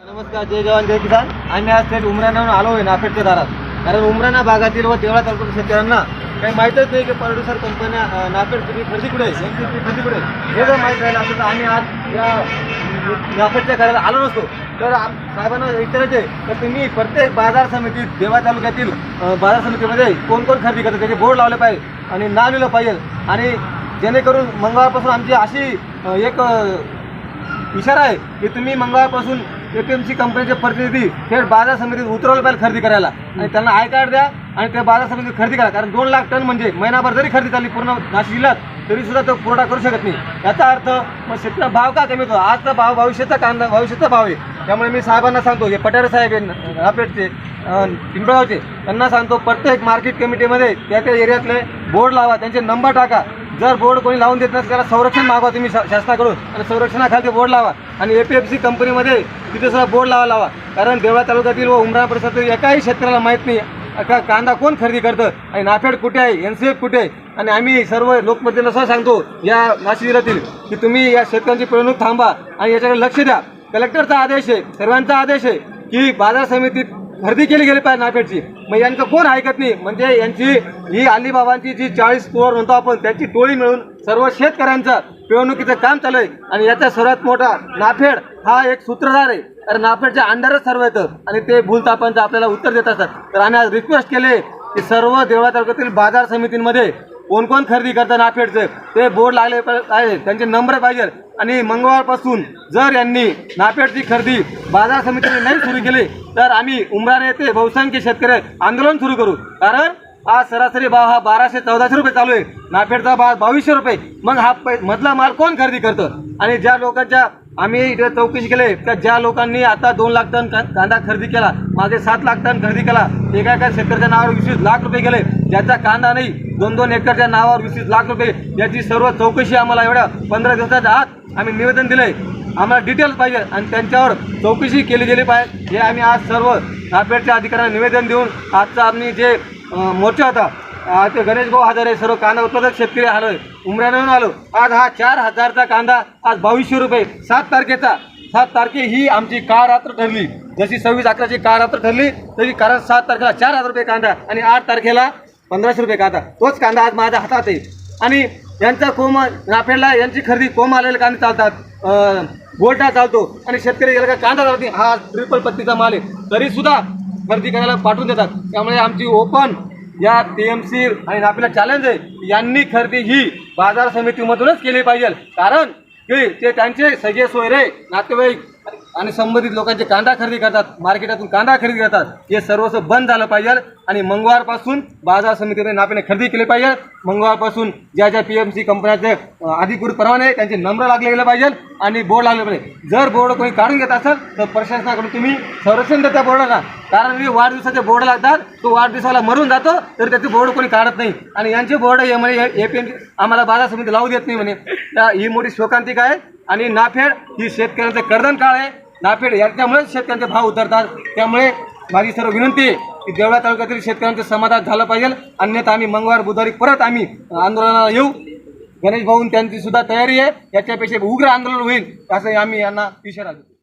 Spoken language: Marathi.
नमस्कार जय जवान जय किसान. आम्ही आज थेट उमराण्याहून आलो आहे नाफेडच्या दारात. कारण उमराणा भागातील व देवळा तालुक्यातील शेतकऱ्यांना काही माहीतच नाही की प्रोड्युसर कंपन्या नाफेड तुम्ही खरेदी कुठे आहे? यांची ती खरेदी कुठे आहे? हे जर माहीत राहिलं असतं तर आम्ही आज या नाफेडच्या घराला आलो नसतो. तर साहेबांना विचारायचे तर तुम्ही प्रत्येक बाजार समितीत देवा तालुक्यातील बाजार समितीमध्ये कोण कोण खरेदी करतात? त्याचे बोर्ड लावले पाहिजे आणि नाव लिहिलं पाहिजे. आणि जेणेकरून मंगळवारपासून आमची अशी एक इशारा आहे की तुम्ही मंगळवारपासून ए पी एम सी कंपनीचे प्रतिनिधी थेट बाजार समितीत उतरवलं पाहिजे खरेदी करायला. आणि त्यांना आय कार्ड द्या आणि ते बाजार समितीत खरेदी करा. कारण दोन लाख टन म्हणजे महिनाभर जरी खरेदी झाली पूर्ण नाशिक जिल्ह्यात तरी सुद्धा तो पुरवठा करू शकत नाही. याचा अर्थ मग शेतकऱ्या भाव का कमी होतो? आजचा भाव भविष्याचा कांदा भविष्याचा भाव आहे. त्यामुळे मी साहेबांना सांगतो हे पटारे साहेब आहे रापेटचे पिंपळगावचे त्यांना सांगतो प्रत्येक मार्केट कमिटीमध्ये त्या त्या एरियातले बोर्ड लावा त्यांचे नंबर टाका. जर बोर्ड कोणी लावून देत नसेल त्याला संरक्षण मागवा तुम्ही शासनाकडून. आणि संरक्षणाखाली ते बोर्ड लावा. आणि ए पी एफ सी कंपनीमध्ये तिथे सुद्धा बोर्ड लावा लावा. कारण देवळा तालुक्यातील व उमरा परिसरातील एकाही शेतकऱ्याला माहीत नाही का कांदा कोण खरेदी करतं आणि नाफेड कुठे आहे एन सी एफ कुठे आहे? आणि आम्ही सर्व लोकप्रतिनिधी सुद्धा सांगतो या नाशिक जिल्ह्यातील की तुम्ही या शेतकऱ्यांची पिळवणूक थांबा आणि याच्याकडे लक्ष द्या. कलेक्टरचा आदेश आहे सर्वांचा आदेश आहे की बाजार समितीत खरेदी केली गेली पाहिजे नाफेडची. मग यांचं कोण ऐकत नाही? म्हणजे यांची ही अलिबाबांची जी चाळीस करोड म्हणतो आपण त्याची टोळी मिळून सर्व शेतकऱ्यांचं पिळवणुकीचं काम चालू आहे. आणि याचा सर्वात मोठा नाफेड हा एक सूत्रधार आहे. कारण नाफेडच्या अंडरच सर्व येतं. आणि ते भूलतापांचं आपल्याला उत्तर देत असतात. तर आम्ही आज रिक्वेस्ट केले की सर्व देवळा तालुक्यातील बाजार समितींमध्ये कोण कोण खरेदी करतं नाफेडचं? ते बोर्ड लागले पाहिजे त्यांचे नंबर पाहिजे. आणि मंगळवारपासून जर यांनी नाफेडची खरेदी बाजार समितीने नाही सुरू केली तर आम्ही उमराने येथे बहुसंख्य शेतकरी आंदोलन सुरू करू. कारण आज सरासरी भाव हा बाराशे चौदाशे रुपये चालू आहे. नाफेडचा भाव बावीसशे रुपये. मग हा पै मधला माल कोण खरेदी करतं? आणि ज्या लोकांच्या आम्ही इकडे चौकशी केले तर ज्या लोकांनी आता दोन लाख टन का- कांदा खरेदी केला मागे सात लाख टन खरेदी केला एका एका शेतकऱ्याच्या नावावर वीस लाख रुपये गेले. ज्याचा कांदा नाही दोन दोन एकरच्या नावावर वीस वीस लाख रुपये याची सर्व चौकशी आम्हाला एवढ्या पंधरा दिवसाच्या आत आम्ही निवेदन दिलंय. आम्हाला डिटेल्स पाहिजे आणि त्यांच्यावर चौकशी केली गेली पाहिजे. हे आम्ही आज सर्व नापेडच्या अधिकाऱ्यांना निवेदन देऊन आजचा आम्ही जे मोर्चा होता ते गणेश भाऊ हजारे सर्व कांदा उत्पादक शेतकरी आलो उमऱ्यानं आलो. आज हा चार हजारचा कांदा आज बावीसशे रुपये सात तारखेचा. सात तारखे ही आमची काळ रात्र ठरली. जशी सव्वीस अकराची काळ रात्र ठरली तशी कारण सात तारखेला चार हजार रुपये कांदा आणि आठ तारखेला पंधराशे रुपये कांदा तोच कांदा आज माझ्या हातात आहे. आणि यांचा कोम नाफेडला यांची खरेदी कोम आलेले कांदे चालतात. गोटा गोल्टा चालतो. आणि शेतकरी गेला का कांदा चालते. हा ट्रिपल पत्तीचा माल आहे. तरीसुद्धा खरेदी करायला पाठवून देतात. त्यामुळे आमची ओपन या टी एम सी आणि आपल्याला चॅलेंज आहे यांनी खरेदी ही बाजार समितीमधूनच केली पाहिजे. कारण की ते त्यांचे सगळे सोयरे नातेवाईक आणि संबंधित लोकांचे कांदा खरेदी करतात. मार्केटातून कांदा खरेदी करतात. हे सर्वस्व बंद झालं पाहिजे. आणि मंगळवारपासून बाजार समितीने नापेने खरेदी केली पाहिजे. मंगळवारपासून ज्या ज्या पी एम सी कंपन्याचे अधिकृत परवाने त्यांचे नंबर लागले गेले पाहिजे आणि बोर्ड लागले पाहिजे जर बोर्ड कोणी काढून घेत असेल तर प्रशासनाकडून तुम्ही संरक्षण द्या त्या बोर्डाला. कारण मी वाढदिवसाचे बोर्ड लागतात तो वाढदिवसाला मरून जातो तर त्याचे बोर्ड कोणी काढत नाही. आणि यांचे बोर्ड हे म्हणे ए पी एम आम्हाला बाजार समिती लावू देत नाही म्हणे. त्या ही मोठी शोकांतिका आहे. आणि नाफेड ही शेतकऱ्यांचं कर्दन काळ आहे. नाफेड यांच्यामुळेच शेतकऱ्यांचे भाव उतरतात. त्यामुळे माझी सर्व विनंती आहे की देवळा तालुक्यातील शेतकऱ्यांचं समाधान झालं पाहिजे. अन्यथा आम्ही मंगळवार बुधवारी परत आम्ही आंदोलनाला येऊ. गणेश भाऊन त्यांची सुद्धा तयारी आहे. याच्यापेक्षा उग्र आंदोलन होईल असं आम्ही यांना इशारा देतो.